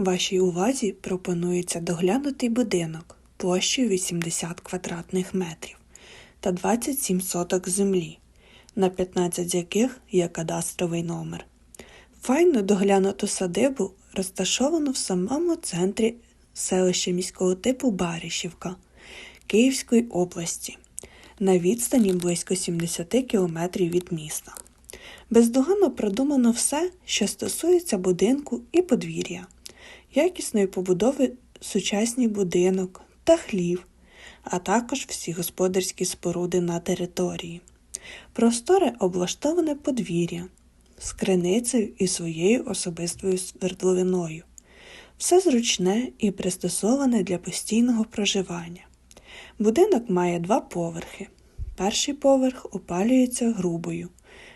Вашій увазі пропонується доглянутий будинок площею 80 квадратних метрів та 27 соток землі, на 15 з яких є кадастровий номер. Файно доглянуту садибу розташовано в самому центрі селища міського типу Баришівка Київської області на відстані близько 70 кілометрів від міста. Бездоганно продумано все, що стосується будинку і подвір'я, якісної побудови сучасний будинок та хлів, а також всі господарські споруди на території. Просторе облаштоване подвір'я з криницею і своєю особистою свердловиною. Все зручне і пристосоване для постійного проживання. Будинок має два поверхи. Перший поверх опалюється грубою,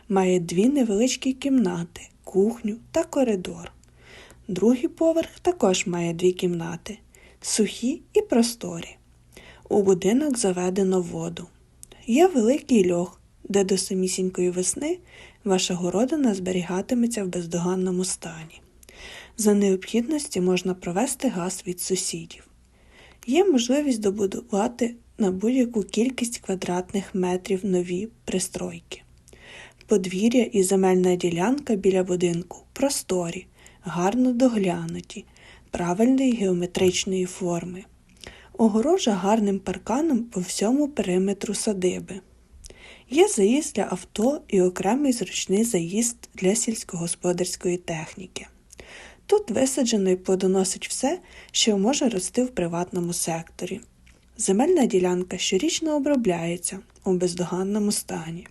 має дві невеличкі кімнати, кухню та коридор. Другий поверх також має дві кімнати, сухі і просторі. У будинок заведено воду. Є великий льох, де до самісінької весни ваша городина зберігатиметься в бездоганному стані. За необхідності можна провести газ від сусідів. Є можливість добудувати на будь-яку кількість квадратних метрів нові пристройки. Подвір'я і земельна ділянка біля будинку просторі, гарно доглянуті, правильної геометричної форми. Огорожа гарним парканом по всьому периметру садиби. Є заїзд для авто і окремий зручний заїзд для сільськогосподарської техніки. Тут висаджено і плодоносить все, що може рости в приватному секторі. Земельна ділянка щорічно обробляється у бездоганному стані.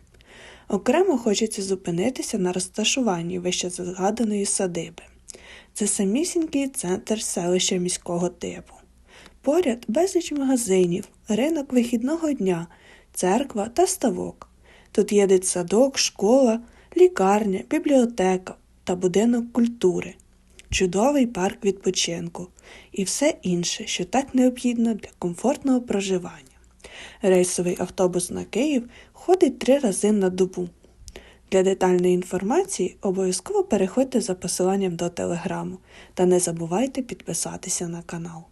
Окремо хочеться зупинитися на розташуванні вище згаданої садиби. Це самісінький центр селища міського типу. Поряд безліч магазинів, ринок вихідного дня, церква та ставок. Тут є дитсадок, школа, лікарня, бібліотека та будинок культури, чудовий парк відпочинку і все інше, що так необхідно для комфортного проживання. Рейсовий автобус на Київ ходить три рази на добу. Для детальної інформації обов'язково переходьте за посиланням до телеграму та не забувайте підписатися на канал.